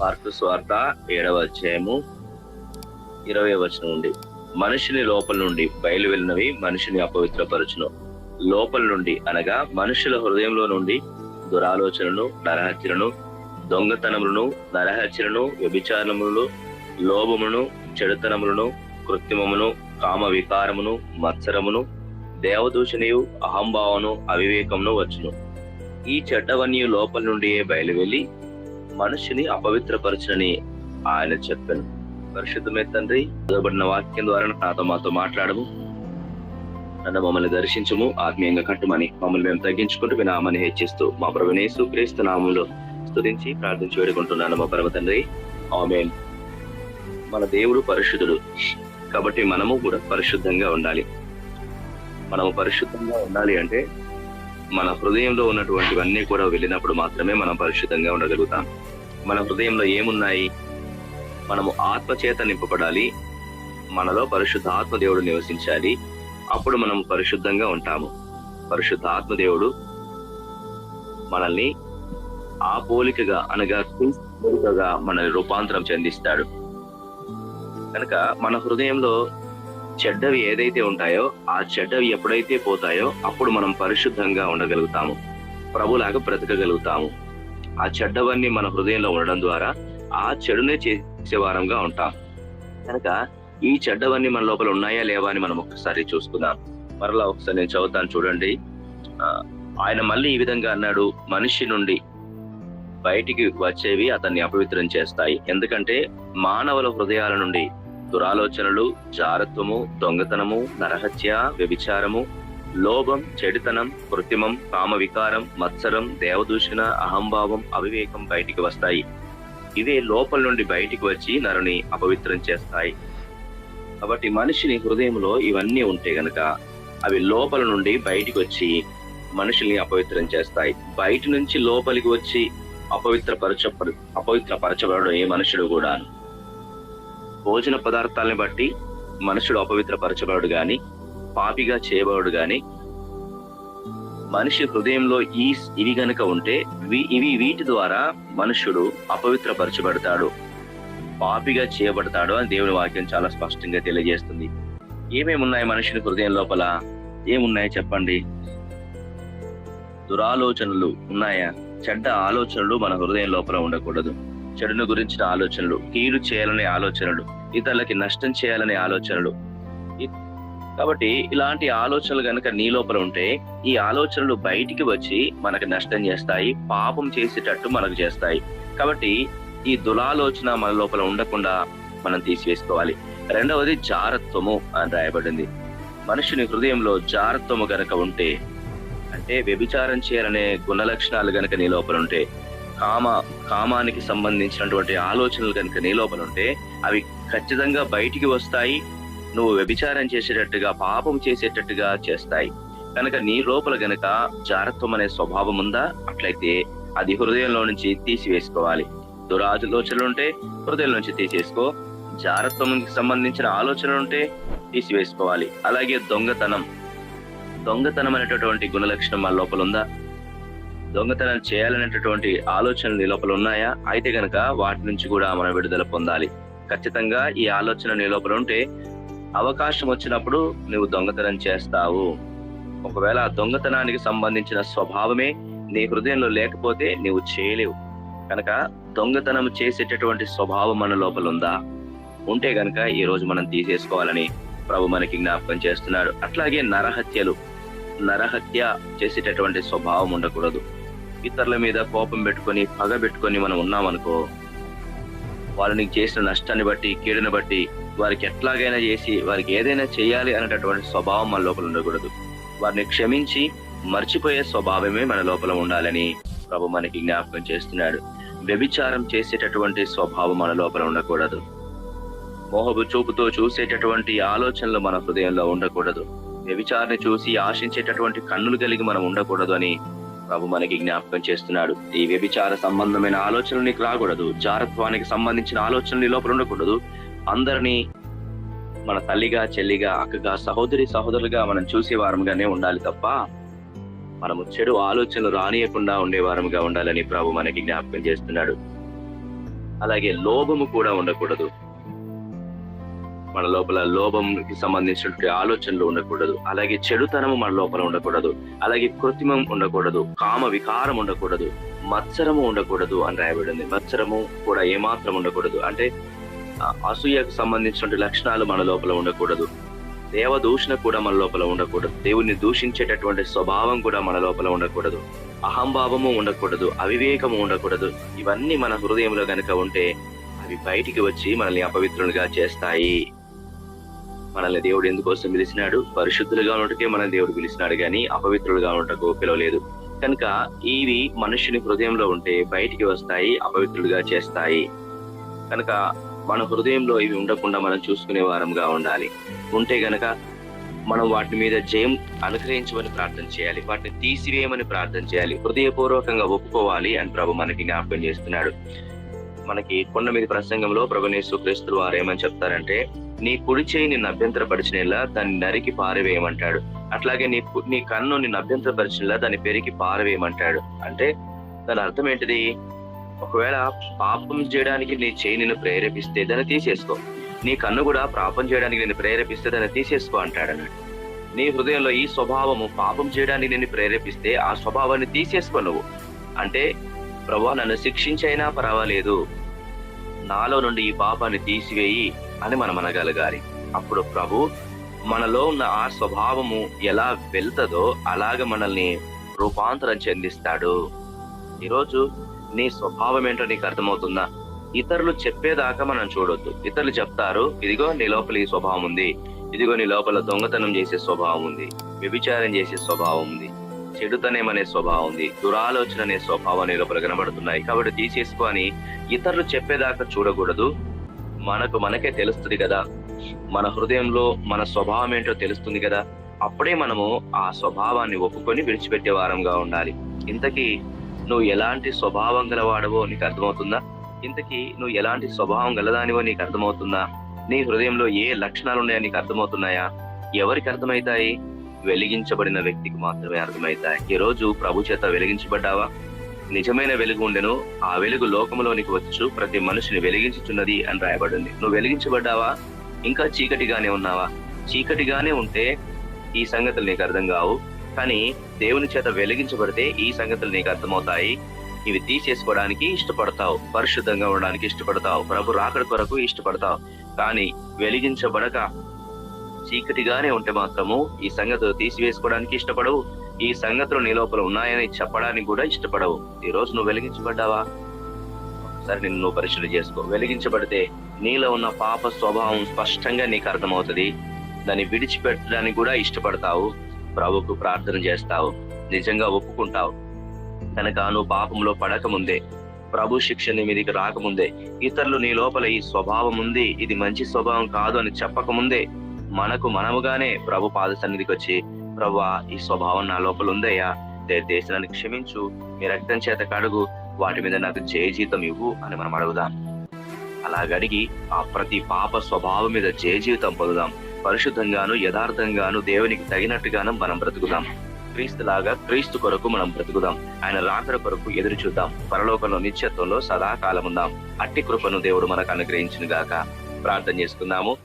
Mark స్వార్థ ఏడవ అధ్యాయము ఇరవై వచనం నుండి. మనిషిని లోపల నుండి బయలు వెళ్ళినవి మనిషిని అపవిత్రపరచును. లోపల నుండి అనగా మనుషుల హృదయంలో నుండి దురాలోచనలు నరహత్యలను దొంగతనములను నరహత్యలను వ్యభిచారములను లోభమును చెడుతనములను కృత్రిమమును కామ వికారమును మత్సరమును దేవదూషణయు అహంభావను అవివేకమును వచ్చును. ఈ చెడ్డవన్నీ లోపల నుండియే బయలు వెళ్ళి మనిషిని అపవిత్రపరచునని ఆయన చెప్పాను. పరిశుద్ధమే తండ్రి చదవబడిన వాక్యం ద్వారా నాతో మాతో మాట్లాడము. నన్ను మమ్మల్ని దర్శించము ఆత్మీయంగా కట్టుమని. మమ్మల్ని మేము తగ్గించుకుంటూ మీ నామని హెచ్చిస్తూ మా ప్రభునేసు క్రీస్తు నామంలో స్థుతించి ప్రార్థించి వేడుకుంటున్నాను మా పరమ తండ్రి. ఆమెన్. మన దేవుడు పరిశుద్ధుడు. కాబట్టి మనము కూడా పరిశుద్ధంగా ఉండాలి. మనము పరిశుద్ధంగా ఉండాలి అంటే మన హృదయంలో ఉన్నటువంటివన్నీ కూడా వెళ్ళినప్పుడు మాత్రమే మనం పరిశుద్ధంగా ఉండగలుగుతాం. మన హృదయంలో ఏమున్నాయి? మనము ఆత్మచేత నింపబడాలి. మనలో పరిశుద్ధ ఆత్మదేవుడు నివసించాలి. అప్పుడు మనం పరిశుద్ధంగా ఉంటాము. పరిశుద్ధ ఆత్మదేవుడు మనల్ని ఆ పోలికగా అనగా పోలికగా మనల్ని రూపాంతరం చెందిస్తాడు. కనుక మన హృదయంలో చెడ్డవి ఏదైతే ఉంటాయో ఆ చెడ్డవి ఎప్పుడైతే పోతాయో అప్పుడు మనం పరిశుద్ధంగా ఉండగలుగుతాము. ప్రభులాగా బ్రతకగలుగుతాము. ఆ చెడ్డవన్నీ మన హృదయంలో ఉండడం ద్వారా ఆ చెడునే చేసే వారంగా ఉంటాం. కనుక ఈ చెడ్డవన్నీ మన లోపల ఉన్నాయా లేవా అని మనం ఒకసారి చూసుకుందాం. మరలా ఒకసారి నేను చదువుతాను చూడండి. ఆయన మళ్ళీ ఈ విధంగా అన్నాడు మనిషి నుండి బయటికి వచ్చేవి అతన్ని అపవిత్రం చేస్తాయి. ఎందుకంటే మానవుల హృదయాల నుండి దురాలోచనలు జారత్వము దొంగతనము నరహత్య వ్యభిచారము లోభం చెడితనం కృత్రిమం కామ వికారం మత్సరం దేవదూషణ అహంభావం అవివేకం బయటికి వస్తాయి. ఇవే లోపల నుండి బయటికి వచ్చి నరుని అపవిత్రం చేస్తాయి. కాబట్టి మనిషిని హృదయంలో ఇవన్నీ ఉంటే గనక అవి లోపల నుండి బయటికి వచ్చి మనుషుల్ని అపవిత్రం చేస్తాయి. బయట నుంచి లోపలికి వచ్చి అపవిత్ర పరచ అపవిత్ర పరచబడడం ఏ మనుషుడు కూడా భోజన పదార్థాలను బట్టి మనుషుడు అపవిత్రపరచబడు గాని పాపిగా చేయబడు గాని మనిషి హృదయంలో ఈ ఇవి గనుక ఉంటే వీ- ఇవి వీటి ద్వారా మనుషుడు అపవిత్రపరచబడతాడు. పాపిగా చేయబడతాడు అని దేవుని వాక్యం చాలా స్పష్టంగా తెలియజేస్తుంది. ఏమేమి ఉన్నాయి మనుషుని హృదయం లోపల? ఏమున్నాయి చెప్పండి? దురాలోచనలు ఉన్నాయా? చెడ్డ ఆలోచనలు మన హృదయం లోపల ఉండకూడదు. చెడును గురించిన ఆలోచనలు కీడు చేయాలనే ఆలోచనలు ఇతరులకి నష్టం చేయాలనే ఆలోచనలు. కాబట్టి ఇలాంటి ఆలోచనలు కనుక నీ లోపల ఉంటే ఈ ఆలోచనలు బయటికి వచ్చి మనకు నష్టం చేస్తాయి పాపం చేసేటట్టు మనకు చేస్తాయి. కాబట్టి ఈ దురాలోచన మన లోపల ఉండకుండా మనం తీసివేసుకోవాలి. రెండవది జారత్వము అని రాయబడింది. మనుషుని హృదయంలో జారత్వము గనక ఉంటే అంటే వ్యభిచారం చేయాలనే గుణ లక్షణాలు గనక నీ లోపల ఉంటే కామ కామానికి సంబంధించినటువంటి ఆలోచనలు కనుక నీ లోపల ఉంటే అవి ఖచ్చితంగా బయటికి వస్తాయి. నువ్వు వ్యభిచారం చేసేటట్టుగా పాపం చేసేటట్టుగా చేస్తాయి. కనుక నీ లోపల గనక జారత్వం అనే స్వభావం ఉందా? అట్లయితే అది హృదయంలో నుంచి తీసివేసుకోవాలి. దురాలోచనలు ఉంటే హృదయం నుంచి తీసేసుకో. జారత్వంకి సంబంధించిన ఆలోచనలు ఉంటే తీసివేసుకోవాలి. అలాగే దొంగతనం. దొంగతనం అనేటటువంటి గుణలక్షణం మన లోపల ఉందా? దొంగతనం చేయాలనేటటువంటి ఆలోచనలు నీ లోపల ఉన్నాయా? అయితే గనక వాటి నుంచి కూడా మనం విడుదల పొందాలి. ఖచ్చితంగా ఈ ఆలోచన నీ లోపల ఉంటే అవకాశం వచ్చినప్పుడు నువ్వు దొంగతనం చేస్తావు. ఒకవేళ దొంగతనానికి సంబంధించిన స్వభావమే నీ హృదయంలో లేకపోతే నీవు చేయలేవు. కనుక దొంగతనం చేసేటటువంటి స్వభావం మన లోపల ఉందా? ఉంటే గనక ఈ రోజు మనం తీసేసుకోవాలని ప్రభు మనకి జ్ఞాపకం చేస్తున్నాడు. అట్లాగే నరహత్యలు నరహత్య చేసేటటువంటి స్వభావం ఉండకూడదు. ఇతరుల మీద కోపం పెట్టుకొని పగ పెట్టుకొని మనం ఉన్నామనుకో వాళ్ళని చేసిన నష్టాన్ని బట్టి కీడుని బట్టి వారికి ఎట్లాగైనా చేసి వారికి ఏదైనా చేయాలి అనేటటువంటి స్వభావం మన లోపల ఉండకూడదు. వారిని క్షమించి మర్చిపోయే స్వభావమే మన లోపల ఉండాలని ప్రభు మనకి జ్ఞాపకం చేస్తున్నాడు. వ్యభిచారం చేసేటటువంటి స్వభావం మన లోపల ఉండకూడదు. మోహపు చూపుతో చూసేటటువంటి ఆలోచనలు మన హృదయంలో ఉండకూడదు. వ్యభిచారాన్ని చూసి ఆశించేటటువంటి కన్నులు కలిగి మనం ఉండకూడదు అని ప్రభు మనకి జ్ఞాపకం చేస్తున్నాడు. ఈ వ్యభిచార సంబంధమైన ఆలోచనలు నీకు రాకూడదు. జారత్వానికి సంబంధించిన ఆలోచనలు నీ లోపల ఉండకూడదు. అందరినీ మన తల్లిగా చెల్లిగా అక్కగా సహోదరి సహోదరులుగా మనం చూసే వారంగానే ఉండాలి తప్ప మనము చెడు ఆలోచనలు రానియకుండా ఉండేవారంగా ఉండాలని ప్రభు మనకి జ్ఞాపకం చేస్తున్నాడు. అలాగే లోభము కూడా ఉండకూడదు. మన లోపల లోభంకి సంబంధించినటువంటి ఆలోచనలు ఉండకూడదు. అలాగే చెడుతనము మన లోపల ఉండకూడదు. అలాగే కృత్రిమం ఉండకూడదు. కామ వికారం ఉండకూడదు. మత్సరము ఉండకూడదు అని రాయబడింది. మత్సరము కూడా ఏమాత్రం ఉండకూడదు. అంటే అసూయకు సంబంధించినటువంటి లక్షణాలు మన లోపల ఉండకూడదు. దేవదూషణ కూడా మన లోపల ఉండకూడదు. దేవుణ్ణి దూషించేటటువంటి స్వభావం కూడా మన లోపల ఉండకూడదు. అహంభావము ఉండకూడదు. అవివేకము ఉండకూడదు. ఇవన్నీ మన హృదయంలో గనుక ఉంటే అవి బయటికి వచ్చి మనల్ని అపవిత్రులుగా చేస్తాయి. మనల్ని దేవుడు ఎందుకోసం పిలిచినాడు? పరిశుద్ధులుగా ఉండటకే మనల్ని దేవుడు పిలిచినాడు కానీ అపవిత్రులుగా ఉండటకు పిలవలేదు. కనుక ఇవి మనుషుని హృదయంలో ఉంటే బయటికి వస్తాయి అపవిత్రులుగా చేస్తాయి. కనుక మన హృదయంలో ఇవి ఉండకుండా మనం చూసుకునే వారంగా ఉండాలి. ఉంటే గనక మనం వాటి మీద జయం అనుగ్రహించమని ప్రార్థన చేయాలి. వాటిని తీసివేయమని ప్రార్థన చేయాలి. హృదయపూర్వకంగా ఒప్పుకోవాలి అని ప్రభు మనకి జ్ఞాపకం చేస్తున్నాడు. మనకి కొండ మీద ప్రసంగంలో ప్రభునేశ్వర క్రీస్తులు వారు ఏమని చెప్తారంటే నీ కుడి చేయి నిన్ను అభ్యంతరపరిచినలా దాన్ని నరికి పారవేయమంటాడు. అట్లాగే నీ కు- నీ కన్ను నిన్ను అభ్యంతరపరిచినలా దాన్ని పెరిగి పారవేయమంటాడు. అంటే దాని అర్థం ఏంటిది? ఒకవేళ పాపం చేయడానికి నీ చేయి నిన్ను ప్రేరేపిస్తే దాన్ని తీసేసుకో. నీ కన్ను కూడా పాపం చేయడానికి నేను ప్రేరేపిస్తే దాన్ని తీసేసుకో అంటాడు అన్నాడు నీ హృదయంలో ఈ స్వభావము పాపం చేయడానికి నిన్ను ప్రేరేపిస్తే ఆ స్వభావాన్ని తీసేసుకో నువ్వు. అంటే ప్రభా నన్ను శిక్షించైనా పర్వాలేదు. నాలో నుండి ఈ పాపాన్ని తీసివేయి. అని మనం అనగలగాలి. అప్పుడు ప్రభు మనలో ఉన్న ఆ స్వభావము ఎలా వెళ్తదో అలాగ మనల్ని రూపాంతరం చెందిస్తాడు. ఈరోజు నీ స్వభావం ఏంటో నీకు అర్థమవుతుందా? ఇతరులు చెప్పేదాకా మనం చూడొద్దు. ఇతరులు చెప్తారు ఇదిగో నీ లోపల ఈ స్వభావం ఉంది. ఇదిగో నీ లోపల దొంగతనం చేసే స్వభావం ఉంది. వ్యభిచారం చేసే స్వభావం ఉంది. చెడుతనం అనే స్వభావం ఉంది. దురాలోచన అనే స్వభావం నీ లోపల కనబడుతున్నాయి. కాబట్టి తీసేసుకొని ఇతరులు చెప్పేదాకా చూడకూడదు. మనకు మనకే తెలుస్తుంది కదా. మన హృదయంలో మన స్వభావం ఏంటో తెలుస్తుంది కదా. అప్పుడే మనము ఆ స్వభావాన్ని ఒప్పుకొని విడిచిపెట్టే వారంగా ఉండాలి. ఇంతకీ నువ్వు ఎలాంటి స్వభావం గలవాడవో నీకు అర్థమవుతుందా? ఇంతకీ నువ్వు ఎలాంటి స్వభావం గలదానివో నీకు అర్థమవుతుందా? నీ హృదయంలో ఏ లక్షణాలు ఉన్నాయో నీకు అర్థమవుతున్నాయా? ఎవరికి అర్థమవుతాయి వెలిగించబడిన వ్యక్తికి మాత్రమే అర్థమవుతాయి ఈరోజు రోజు ప్రభు చేత వెలిగించబడ్డావా? నిజమైన వెలుగు ఉండెను. ఆ వెలుగు లోకంలోనికి వచ్చు ప్రతి మనిషిని వెలిగించుచున్నది అని రాయబడింది. నువ్వు వెలిగించబడ్డావా? ఇంకా చీకటిగానే ఉన్నావా? చీకటిగానే ఉంటే ఈ సంగతులు నీకు అర్థం కావు. కానీ దేవుని చేత వెలిగించబడితే ఈ సంగతులు నీకు అర్థమవుతాయి. ఇవి తీసేసుకోవడానికి ఇష్టపడతావు. పరిశుద్ధంగా ఉండడానికి ఇష్టపడతావు. ప్రభు రాకడ కొరకు ఇష్టపడతావు. కానీ వెలిగించబడక చీకటిగానే ఉంటే మాత్రము ఈ సంగతులు తీసివేసుకోవడానికి ఇష్టపడవు. ఈ సంగతులు నీ లోపల ఉన్నాయని చెప్పడానికి కూడా ఇష్టపడవు. ఈ రోజు నువ్వు వెలిగించబడ్డావా? ఒకసారి నిన్ను నువ్వు పరిశీలన చేసుకో. వెలిగించబడితే నీలో ఉన్న పాప స్వభావం స్పష్టంగా నీకు అర్థమవుతుంది. దాన్ని విడిచిపెట్టడానికి కూడా ఇష్టపడతావు. ప్రభుకు ప్రార్థన చేస్తావు. నిజంగా ఒప్పుకుంటావు. కనుక నువ్వు పాపంలో పడకముందే ప్రభు శిక్ష నీ మీదకి రాకముందే ఇతరులు నీ లోపల ఈ స్వభావం ఉంది ఇది మంచి స్వభావం కాదు అని చెప్పకముందే మనకు మనముగానే ప్రభు పాద సన్నిధికి వచ్చి ప్రభా ఈ స్వభావం నా లోపల ఉందయ్యా. దేశాన్ని క్షమించు. మీ రక్తం చేత కడుగు. వాటి మీద నాకు జయ జీతం ఇవ్వు అని మనం అడుగుదాం. అలాగడిగి ఆ ప్రతి పాప స్వభావం మీద జయ జీవితం పొందుదాం. పరిశుద్ధంగాను యథార్థంగాను దేవునికి తగినట్టుగాను మనం బ్రతుకుదాం. క్రీస్తులాగా క్రీస్తు కొరకు మనం బ్రతుకుదాం. ఆయన రాకడ కొరకు ఎదురు చూద్దాం. పరలోకంలో నిత్యత్వంలో సదాకాలం ఉందాం అట్టి కృపను దేవుడు మనకు అనుగ్రహించిన గాక ప్రార్థన చేసుకుందాము.